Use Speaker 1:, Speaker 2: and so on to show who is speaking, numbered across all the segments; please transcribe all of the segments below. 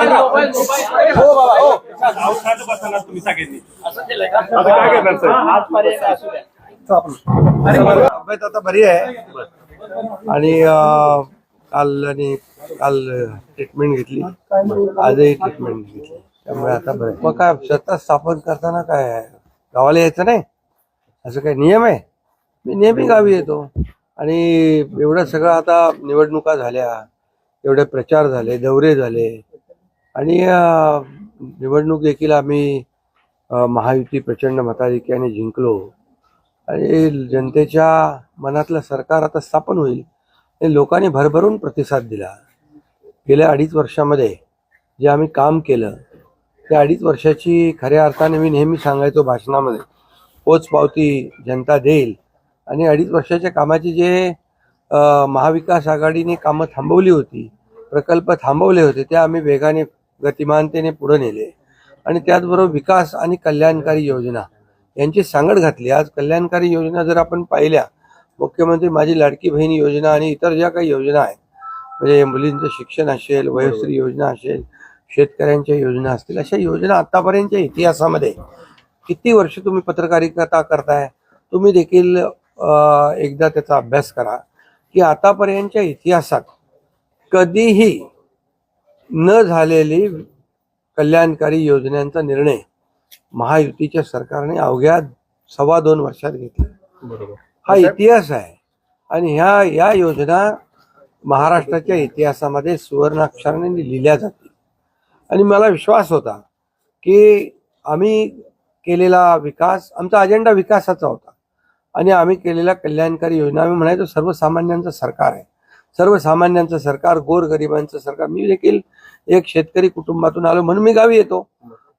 Speaker 1: हो बाबा हो
Speaker 2: अहो, शांत बसा ना तुम्ही सगळ्यांनी
Speaker 1: आता काय करणार साहेब?
Speaker 3: तब्येत आता बरी आहे. आणि अं, काल आणि काल ट्रीटमेंट घेतली. आजही ट्रीटमेंट घेतली. त्यामुळे आता बरं आहे. मग काय सत्ता स्थापन करताना काय आहे? गावाला यायचं नाही? असं काही नियम आहे? मी नेहमी गावी येतो. आणि एवढं सगळं आता निवडणुका झाल्या. एवढे प्रचार झाले दौरे झाले. आणि निवडणूक देखील आम्ही महायुती प्रचंड मताधिक्याने जिंकलो. आणि जनतेच्या मनातलं सरकार आता स्थापन होईल आणि लोकांनी भरभरून प्रतिसाद दिला. गेल्या अडीच वर्षामध्ये जे आम्ही काम केलं त्या अडीच वर्षाची खऱ्या अर्थाने मी नेहमी सांगायचो भाषणामध्ये पोचपावती जनता देईल. आणि अडीच वर्षाच्या कामाची जे महाविकास आघाडीने कामं थांबवली होती प्रकल्प थांबवले होते ते आम्ही वेगाने गतिमानतेने पुढे नेले. आणि त्याचबरोबर विकास आणि कल्याणकारी योजना यांची सांगड घातली. आज कल्याणकारी योजना जर आपण पाहिल्या मुख्यमंत्री माझी लाडकी बहीण योजना आणि इतर ज्या काही योजना आहेत म्हणजे मुलींचं शिक्षण असेल वयोश्री योजना असेल शेतकऱ्यांच्या योजना असतील अशा योजना आतापर्यंतच्या इतिहासामध्ये किती वर्ष तुम्ही पत्रकारिता करताय? तुम्ही देखील एकदा त्याचा अभ्यास करा की आतापर्यंतच्या इतिहासात कधीही न झालेली कल्याणकारी योजनांचा निर्णय महायुतीच्या सरकारने अवघ्या सव्वा दोन वर्षात घेतला.
Speaker 1: बरोबर.
Speaker 3: हा इतिहास आहे. आणि ह्या या योजना महाराष्ट्राच्या इतिहासामध्ये सुवर्णाक्षराने लिहिल्या जातील. आणि मला विश्वास होता की आम्ही केलेला विकास आमचा अजेंडा विकासाचा होता. आणि आम्ही केलेल्या कल्याणकारी योजना आम्ही म्हणायचो सर्वसामान्यांचं सरकार आहे. सर्वसामान्यांचं सरकार गोरगरिबांचं सरकार. मी देखील एक शेतकरी कुटुंबातून आलो. म्हणून मी गावी येतो.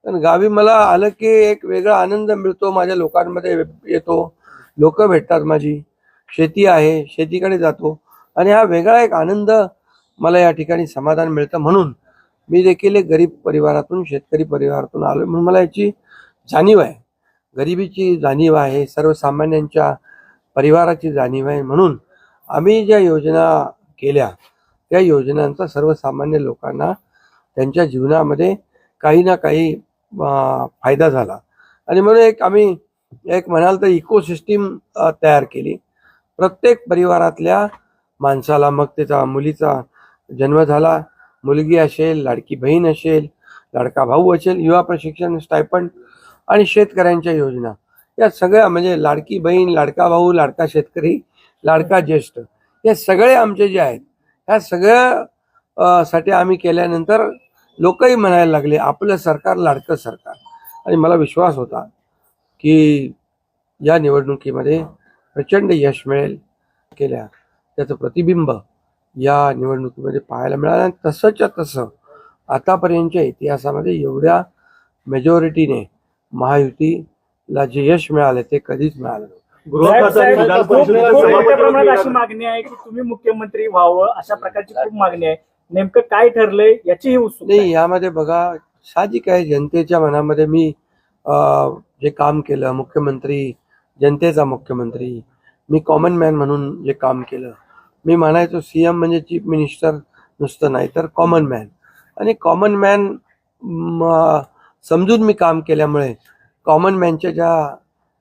Speaker 3: पण गावी मला आलं की एक वेगळा आनंद मिळतो. माझ्या लोकांमध्ये येतो. लोक भेटतात माझी. शेती आहे. शेतीकडे जातो. आणि हा वेगळा एक आनंद मला या ठिकाणी समाधान मिळतं. म्हणून मी देखील एक गरीब परिवारातून शेतकरी परिवारातून आलो म्हणून मला याची जाणीव आहे. गरिबीची जाणीव आहे. सर्वसामान्यांच्या परिवाराची जाणीव आहे. म्हणून आम्ही ज्या योजना केल्या. त्या योजनांचा सर्वसामान्य लोकांना त्यांच्या जीवनामध्ये काही ना काही फायदा झाला. आणि म्हणून एक आम्ही एक म्हणाल तर इकोसिस्टीम तयार केली. प्रत्येक परिवारातल्या माणसाला मग त्याचा मुलीचा जन्म झाला. मुलगी असेल लाडकी बहीण असेल लाडका भाऊ असेल युवा प्रशिक्षण स्टायपंड आणि शेतकऱ्यांच्या योजना. या सगळ्या म्हणजे लाडकी बहीण लाडका भाऊ लाडका शेतकरी लाडका ज्येष्ठ हे सगळे आमचे जे आहेत ह्या सगळ्या साठी आम्ही केल्यानंतर लोकही म्हणायला लागले आपलं सरकार लाडकं सरकार. आणि मला विश्वास होता की या निवडणुकीमध्ये प्रचंड यश मिळेल केल्या. त्याचं प्रतिबिंब या निवडणुकीमध्ये पाहायला मिळालं आणि तसंच्या तसं आतापर्यंतच्या इतिहासामध्ये एवढ्या मेजॉरिटीने महायुतीला जे यश मिळालं ते कधीच मिळालं
Speaker 4: प्रमाणात अशी मागणी आहे की तुम्ही मुख्यमंत्री व्हावं अशा प्रकारची खूप मागणी आहे. नेमकं काय ठरलंय याचीही आहे.
Speaker 3: नाही यामध्ये बघा साहजिक आहे जनतेच्या मनामध्ये मी जे काम केलं मुख्यमंत्री जनतेचा मुख्यमंत्री मी कॉमन मॅन म्हणून जे काम केलं. मी म्हणायचो सीएम म्हणजे चीफ मिनिस्टर नुसतं नाही तर कॉमन मॅन आणि कॉमन मॅन समजून मी काम केल्यामुळे कॉमन मॅनच्या ज्या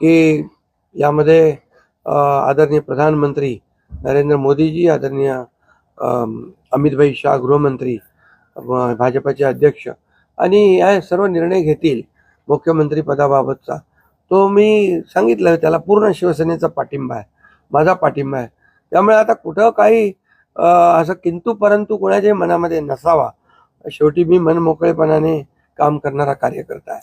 Speaker 3: की यामध्ये आदरणीय प्रधानमंत्री नरेंद्र मोदीजी आदरणीय अमितभाई शाह गृहमंत्री भाजपाचे अध्यक्ष आणि या सर्व निर्णय घेतील मुख्यमंत्री पदाबाबतचा. तो मी सांगितलं त्याला पूर्ण शिवसेनेचा पाठिंबा आहे. माझा पाठिंबा आहे. त्यामुळे आता कुठं काही असं किंतू परंतु कोणाच्याही मनामध्ये नसावा. शेवटी मी मनमोकळेपणाने काम करणारा कार्यकर्ता आहे.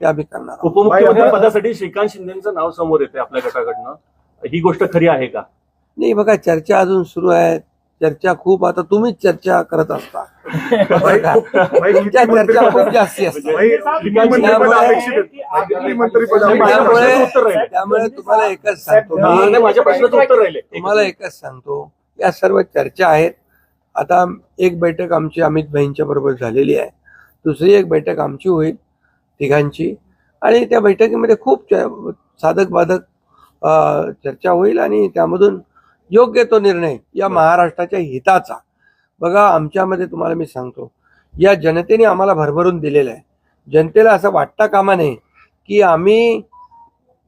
Speaker 3: ते आम्ही करणार.
Speaker 1: उपमुख्यमंत्री पदासाठी श्रीकांत शिंदेचं नाव समोर येते आपल्या गटाकडनं. ही गोष्ट खरी आहे का?
Speaker 3: नाही बघा चर्चा अजून सुरू आहे. चर्चा खूप आता तुम्हीच चर्चा करत असता? तुमच्या चर्चा खूप जास्ती. त्यामुळे
Speaker 1: उत्तर राहिले.
Speaker 3: त्यामुळे तुम्हाला एकच सांगतो मी.
Speaker 1: नाही, माझ्या प्रश्नाचं उत्तर राहिले.
Speaker 3: तुम्हाला एकच सांगतो. या सर्व चर्चा आहेत. आता एक बैठक आमची अमित भाईंच्या बरोबर झालेली आहे. दुसरी एक बैठक आमची होईल. तिघांची. आणि त्या बैठकीमध्ये खूप साधक बाधक चर्चा होईल आणि त्यामधून योग्य तो निर्णय या महाराष्ट्राच्या हिताचा. बघा आमच्यामध्ये तुम्हाला मी सांगतो या जनतेने आम्हाला भरभरून दिलेलं आहे. जनतेला असं वाटता कामा नये की आम्ही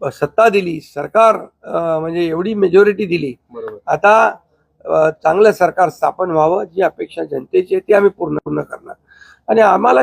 Speaker 3: सत्ता दिली सरकार म्हणजे एवढी मेजॉरिटी दिली. आता चांगलं सरकार स्थापन व्हावं जी अपेक्षा जनतेची आहे ती आम्ही पूर्ण पूर्ण करणार. आणि आम्हाला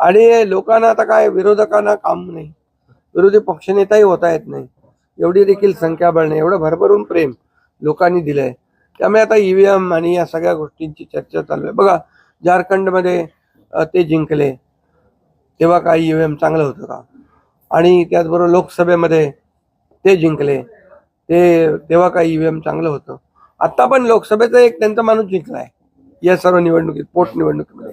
Speaker 3: आणि लोकांना आता काय विरोधकांना काम नाही. विरोधी पक्षनेताही होता येत नाही. एवढी देखील संख्याबळ नाही एवढं भरभरून प्रेम लोकांनी दिलंय. त्यामुळे आता ईव्हीएम आणि या सगळ्या गोष्टींची चर्चा चालू आहे. बघा झारखंडमध्ये ते जिंकले. तेव्हा काय ईव्हीएम चांगलं होतं का? आणि त्याचबरोबर लोकसभेमध्ये ते जिंकले. ते तेव्हा काय ईव्हीएम चांगलं होतं? आता पण लोकसभेचा एक त्यांचा माणूस जिंकला आहे या सर्व निवडणुकीत पोटनिवडणुकीमध्ये.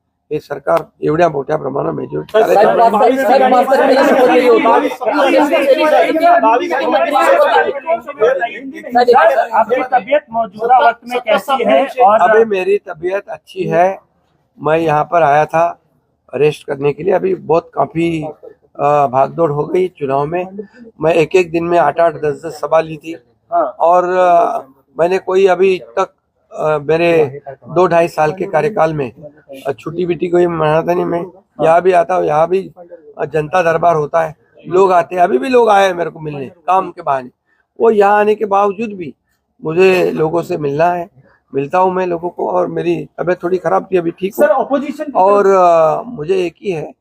Speaker 3: हे सरकार एवढ्या मोठ्या प्रमाणात मेजॉरिटी
Speaker 2: वक्त में कैसी
Speaker 3: अभी मेरी तबीयत अच्छी है मैं यहाँ पर आया था रेस्ट करने के लिए अभी बहुत काफ़ी भागदौड़ हो गई चुनाव में मैं एक एक दिन में आठ आठ दस दस सभा ली थी और मैंने कोई अभी तक मेरे दो ढाई साल के कार्यकाल में छुट्टी बिट्टी कोई मनाता नहीं मैं। यहाँ भी आता हूँ यहाँ भी जनता दरबार होता है। लोग आते हैं अभी भी लोग आए हैं मेरे को मिलने काम के बहाने। वो यहाँ आने के बावजूद भी मुझे लोगों से मिलना है। मिलता हूँ मैं लोगों को और मेरी तबीयत थोड़ी खराब थी अभी ठीक
Speaker 4: सर ऑपोजिशन
Speaker 3: और अ, मुझे एक ही है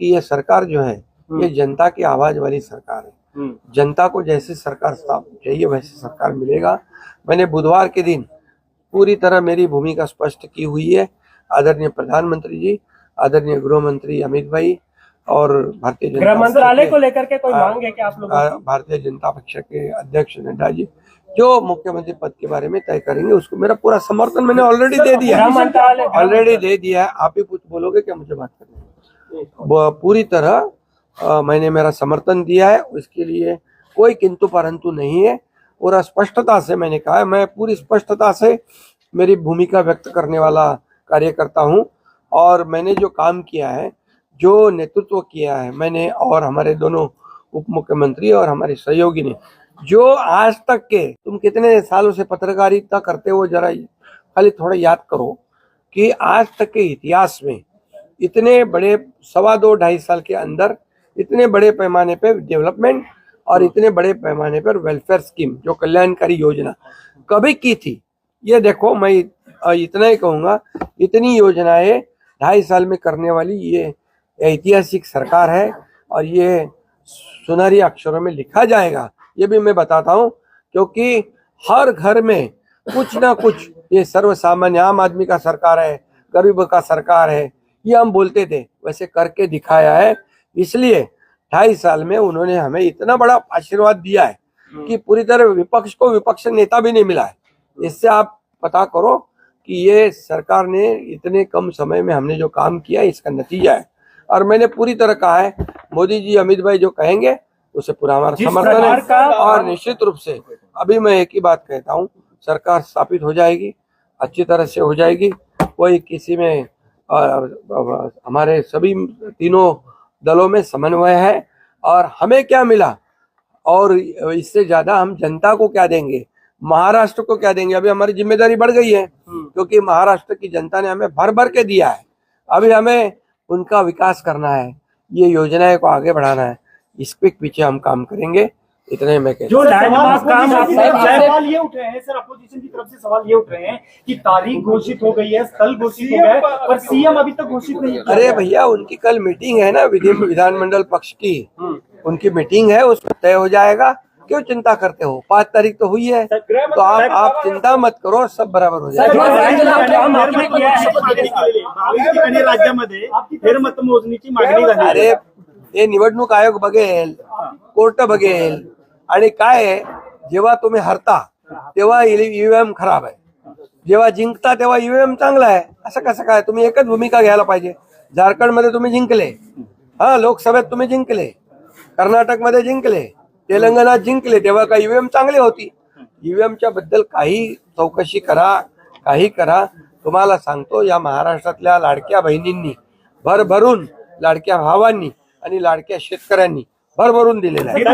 Speaker 3: कि ये सरकार जो है ये जनता की आवाज़ वाली सरकार है।
Speaker 1: हम्म.
Speaker 3: जनता को जैसे सरकार चाहिए वैसे सरकार मिलेगा। मैंने बुधवार के दिन पूरी तरह मेरी भूमिका स्पष्ट की हुई है। आदरणीय प्रधानमंत्री जी आदरणीय गृह मंत्री अमित भाई और भारतीय जनता
Speaker 2: गृह मंत्रालय
Speaker 3: को
Speaker 2: लेकर के कोई मांग है क्या आप लोगों
Speaker 3: आ-
Speaker 2: की?
Speaker 3: भारतीय जनता पक्ष के अध्यक्ष नड्डा जी जो मुख्यमंत्री पद के बारे में तय करेंगे उसको मेरा पूरा समर्थन मैंने ऑलरेडी दे दिया। ऑलरेडी दे दिया। है। आप ही कुछ बोलोगे क्या मुझे बात करनी? पूरी तरह अ, मैंने मेरा समर्थन दिया है। उसके लिए कोई किंतु परंतु नहीं है। और स्पष्टता से मैंने कहा है मैं पूरी स्पष्टता से मेरी भूमिका व्यक्त करने वाला कार्यकर्ता हूँ और मैंने जो काम किया है जो नेतृत्व किया है मैंने और हमारे दोनों उप मुख्यमंत्री और हमारे सहयोगी ने जो आज तक के तुम कितने सालों से पत्रकारिता करते हो जरा खाली थोड़ा याद करो कि आज तक के इतिहास में इतने बड़े सवा दो ढाई साल के अंदर इतने बड़े पैमाने पर डेवलपमेंट और इतने बड़े पैमाने पर वेलफेयर स्कीम जो कल्याणकारी योजना कभी की थी। ये देखो मैं इतना ही कहूँगा इतनी योजनाएँ ढाई साल में करने वाली ये ऐतिहासिक सरकार है और ये सुनहरी अक्षरों में लिखा जाएगा। ये भी मैं बताता हूँ क्योंकि हर घर में कुछ ना कुछ ये सर्वसामान्य आम आदमी का सरकार है गरीब का सरकार है ये हम बोलते थे वैसे करके दिखाया है। इसलिए ढाई साल में उन्होंने हमें इतना बड़ा आशीर्वाद दिया है कि पूरी तरह विपक्ष को विपक्ष नेता भी नहीं मिला है। इससे आप पता करो कि ये सरकार ने इतने कम समय में हमने जो काम किया है, इसका नतीजा है। और मैंने पूरी तरह कहा है मोदी जी अमित भाई जो कहेंगे उसे पूरा हमारा समर्थन है। और निश्चित रूप से अभी मैं एक ही बात कहता हूँ सरकार स्थापित हो जाएगी अच्छी तरह से हो जाएगी। कोई किसी में अ, हमारे सभी तीनों दलों में समन्वय है। और हमें क्या मिला? और इससे ज़्यादा हम जनता को क्या देंगे? महाराष्ट्र को क्या देंगे? अभी हमारी ज़िम्मेदारी बढ़ गई है क्योंकि महाराष्ट्र की जनता ने हमें भर भर के दिया है। अभी हमें उनका विकास करना है ये योजनाएँ को आगे बढ़ाना है इस पे पीछे हम काम करेंगे इतने मैं
Speaker 2: जो काम
Speaker 4: अपोजिशन की तरफ़
Speaker 5: किया
Speaker 4: सवाल ये उठ रहे हैं सर अपोजिशन की तरफ़ से सवाल ये उठ रहे हैं कि तारीख घोषित हो गई है स्थल घोषित हो गया है पर सीएम अभी तक घोषित नहीं
Speaker 3: अरे भैया उनकी कल मीटिंग है ना विधि विधानमंडल पक्ष की। उनकी मीटिंग है उसमें तय हो जाएगा क्यों चिंता करते हो? पांच तारीख तो हुई है। तो आप आप चिंता मत करो सब बराबर हो जाएगा।
Speaker 4: राज्यामध्ये फेरमतमोजणीची मागणी झाली.
Speaker 3: अरे हे निवडणूक आयोग बघेल कोर्ट बघेल आणि काय आहे? जेव्हा तुम्ही हरता तेव्हा ईव्हीएम खराब आहे. जेव्हा जिंकता तेव्हा ईव्हीएम चांगला आहे. असं कसं काय? तुम्ही एकच भूमिका घ्यायला पाहिजे. झारखंडमध्ये तुम्ही जिंकले. हा लोकसभेत तुम्ही जिंकले. कर्नाटकमध्ये जिंकले. तेलंगणात जिंकले तेव्हा काही ईव्हीएम चांगली होती. ईव्हीएमच्या बद्दल काही चौकशी करा काही करा. तुम्हाला सांगतो या महाराष्ट्रातल्या लाडक्या बहिणींनी भरभरून लाडक्या भावांनी आणि लाडक्या शेतकऱ्यांनी भरभरून दिलेला आहे.